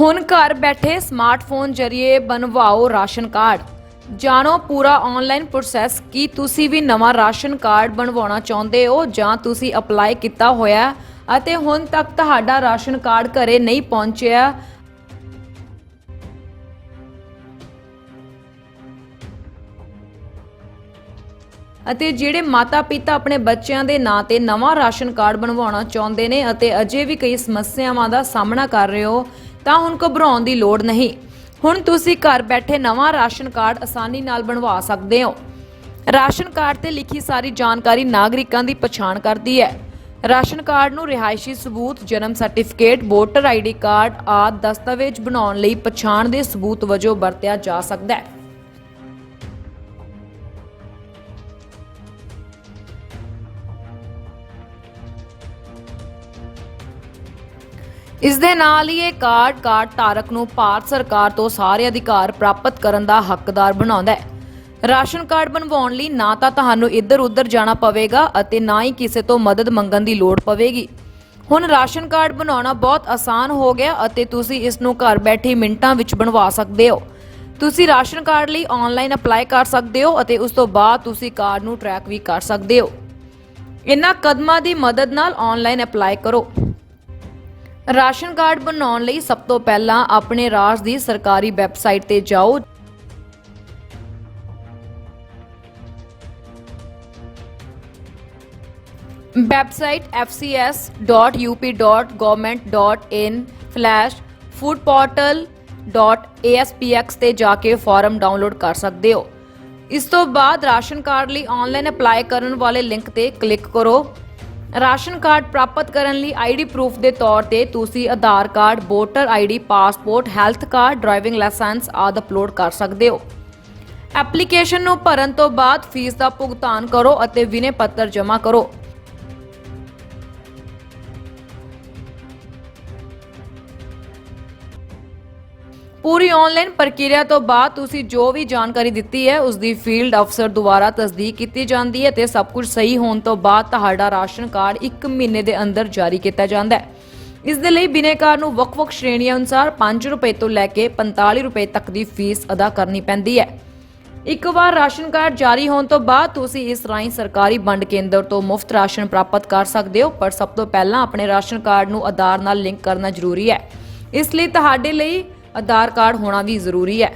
ਹੁਣ ਘਰ ਬੈਠੇ ਸਮਾਰਟਫੋਨ ਜਰੀਏ ਬਣਵਾਓ ਰਾਸ਼ਨ ਕਾਰਡ। ਜਾਣੋ ਪੂਰਾ ਆਨਲਾਈਨ ਪ੍ਰੋਸੈਸ ਕੀ ਤੁਸੀਂ ਵੀ ਨਵਾਂ ਰਾਸ਼ਨ ਕਾਰਡ ਬਣਵਾਉਣਾ ਚਾਹੁੰਦੇ ਹੋ ਜਾਂ ਤੁਸੀਂ ਅਪਲਾਈ ਕੀਤਾ ਹੋਇਆ ਅਤੇ ਹੁਣ ਤੱਕ ਤੁਹਾਡਾ ਰਾਸ਼ਨ ਕਾਰਡ ਘਰੇ ਨਹੀਂ ਪਹੁੰਚਿਆ। ਅਤੇ ਜਿਹੜੇ ਮਾਤਾ-ਪਿਤਾ ਆਪਣੇ ਬੱਚਿਆਂ ਦੇ ਨਾਂ ਤੇ ਨਵਾਂ ਰਾਸ਼ਨ ਕਾਰਡ ਬਣਵਾਉਣਾ ਚਾਹੁੰਦੇ ਨੇ ਅਤੇ ਅਜੇ ਵੀ ਕਈ ਸਮੱਸਿਆਵਾਂ ਦਾ ਸਾਹਮਣਾ ਕਰ ਰਹੇ ਹੋ ਤਾਂ ਹੁਣ ਘਬਰਾਉਣ ਦੀ ਲੋੜ ਨਹੀਂ। ਹੁਣ ਤੁਸੀਂ ਘਰ ਬੈਠੇ ਨਵਾਂ ਰਾਸ਼ਨ ਕਾਰਡ ਆਸਾਨੀ ਨਾਲ ਬਣਵਾ ਸਕਦੇ ਹੋ। ਰਾਸ਼ਨ ਕਾਰਡ ਤੇ ਲਿਖੀ ਸਾਰੀ ਜਾਣਕਾਰੀ ਨਾਗਰਿਕਾਂ ਦੀ ਪਛਾਣ ਕਰਦੀ ਹੈ। ਰਾਸ਼ਨ ਕਾਰਡ ਨੂੰ ਰਿਹਾਇਸ਼ੀ ਸਬੂਤ, ਜਨਮ ਸਰਟੀਫਿਕੇਟ, ਵੋਟਰ ਆਈਡੀ ਕਾਰਡ ਆਦਿ ਦਸਤਾਵੇਜ਼ ਬਣਾਉਣ ਲਈ ਪਛਾਣ ਦੇ ਸਬੂਤ ਵਜੋਂ ਵਰਤਿਆ ਜਾ ਸਕਦਾ ਹੈ। ਇਸ ਦੇ ਨਾਲ ਹੀ ਇਹ ਕਾਰਡ ਕਾਰਡ ਧਾਰਕ ਨੂੰ ਭਾਰਤ ਸਰਕਾਰ ਤੋਂ ਸਾਰੇ ਅਧਿਕਾਰ ਪ੍ਰਾਪਤ ਕਰਨ ਦਾ ਹੱਕਦਾਰ ਬਣਾਉਂਦਾ ਹੈ। ਰਾਸ਼ਨ ਕਾਰਡ ਬਣਵਾਉਣ ਲਈ ਨਾ ਤਾਂ ਤੁਹਾਨੂੰ ਇੱਧਰ-ਉੱਧਰ ਜਾਣਾ ਪਵੇਗਾ ਅਤੇ ਨਾ ਹੀ ਕਿਸੇ ਤੋਂ ਮਦਦ ਮੰਗਣ ਦੀ ਲੋੜ ਪਵੇਗੀ। ਹੁਣ ਰਾਸ਼ਨ ਕਾਰਡ ਬਣਾਉਣਾ ਬਹੁਤ ਆਸਾਨ ਹੋ ਗਿਆ ਅਤੇ ਤੁਸੀਂ ਇਸ ਨੂੰ ਘਰ ਬੈਠੇ ਮਿੰਟਾਂ ਵਿੱਚ ਬਣਵਾ ਸਕਦੇ ਹੋ। ਤੁਸੀਂ ਰਾਸ਼ਨ ਕਾਰਡ ਲਈ ਆਨਲਾਈਨ ਅਪਲਾਈ ਕਰ ਸਕਦੇ ਹੋ ਅਤੇ ਉਸ ਤੋਂ ਬਾਅਦ ਤੁਸੀਂ ਕਾਰਡ ਨੂੰ ਟਰੈਕ ਵੀ ਕਰ ਸਕਦੇ ਹੋ। ਇਹਨਾਂ ਕਦਮਾਂ ਦੀ ਮਦਦ ਨਾਲ ਆਨਲਾਈਨ ਅਪਲਾਈ ਕਰੋ। ਰਾਸ਼ਨ ਕਾਰਡ ਬਣਾਉਣ ਲਈ ਸਭ ਤੋਂ ਪਹਿਲਾਂ ਆਪਣੇ ਰਾਜ ਦੀ ਸਰਕਾਰੀ ਵੈਬਸਾਈਟ ਤੇ ਜਾਓ। ਵੈਬਸਾਈਟ fcs.up.government.in/foodportal.aspx ਤੇ ਜਾ ਕੇ ਫਾਰਮ ਡਾਊਨਲੋਡ ਕਰ ਸਕਦੇ ਹੋ। ਇਸ ਤੋਂ ਬਾਅਦ ਰਾਸ਼ਨ ਕਾਰਡ ਲਈ ਆਨਲਾਈਨ ਅਪਲਾਈ ਕਰਨ ਵਾਲੇ ਲਿੰਕ ਤੇ ਕਲਿੱਕ ਕਰੋ। ਰਾਸ਼ਨ ਕਾਰਡ ਪ੍ਰਾਪਤ ਕਰਨ ਲਈ ਆਈਡੀ ਪ੍ਰੂਫ ਦੇ ਤੌਰ ਤੇ ਤੁਸੀਂ Aadhaar card, voter ID, passport, health card, driving licence ਆਦਿ ਅਪਲੋਡ ਕਰ ਸਕਦੇ ਹੋ। ਐਪਲੀਕੇਸ਼ਨ ਨੂੰ ਭਰਨ ਤੋਂ ਬਾਅਦ ਫੀਸ ਦਾ ਭੁਗਤਾਨ ਕਰੋ ਅਤੇ ਵਿਨੇ ਪੱਤਰ ਜਮ੍ਹਾਂ ਕਰੋ। ਪੂਰੀ ਆਨਲਾਈਨ ਪ੍ਰਕਿਰਿਆ ਤੋਂ ਬਾਅਦ ਤੁਸੀਂ ਜੋ ਵੀ ਜਾਣਕਾਰੀ ਦਿੱਤੀ ਹੈ, ਉਸ ਦੀ ਫੀਲਡ ਅਫਸਰ ਦੁਆਰਾ ਤਸਦੀਕ ਕੀਤੀ ਜਾਂਦੀ ਹੈ ਤੇ ਸਭ ਕੁਝ ਸਹੀ ਹੋਣ ਤੋਂ ਬਾਅਦ ਤੁਹਾਡਾ ਰਾਸ਼ਨ ਕਾਰਡ 1 ਮਹੀਨੇ ਦੇ ਅੰਦਰ ਜਾਰੀ ਕੀਤਾ ਜਾਂਦਾ ਹੈ। ਇਸ ਦੇ ਲਈ ਬਿਨੇਕਾਰ ਨੂੰ ਵੱਖ-ਵੱਖ ਸ਼੍ਰੇਣੀਆਂ ਅਨੁਸਾਰ 5 ਰੁਪਏ ਤੋਂ ਲੈ ਕੇ 45 ਰੁਪਏ ਤੱਕ ਦੀ ਫੀਸ ਅਦਾ ਕਰਨੀ ਪੈਂਦੀ ਹੈ। ਇੱਕ ਵਾਰ ਰਾਸ਼ਨ ਕਾਰਡ ਜਾਰੀ ਹੋਣ ਤੋਂ ਬਾਅਦ ਤੁਸੀਂ ਇਸ ਰਾਹੀਂ ਸਰਕਾਰੀ ਵੰਡ ਕੇਂਦਰ ਤੋਂ ਮੁਫਤ ਰਾਸ਼ਨ ਪ੍ਰਾਪਤ ਕਰ ਸਕਦੇ ਹੋ, ਪਰ ਸਭ ਤੋਂ ਪਹਿਲਾਂ ਆਪਣੇ ਰਾਸ਼ਨ ਕਾਰਡ ਨੂੰ ਆਧਾਰ ਨਾਲ ਲਿੰਕ ਕਰਨਾ ਜ਼ਰੂਰੀ ਹੈ। ਇਸ ਲਈ ਤੁਹਾਡੇ ਲਈ ਆਧਾਰ ਕਾਰਡ ਹੋਣਾ ਵੀ ਜ਼ਰੂਰੀ ਹੈ।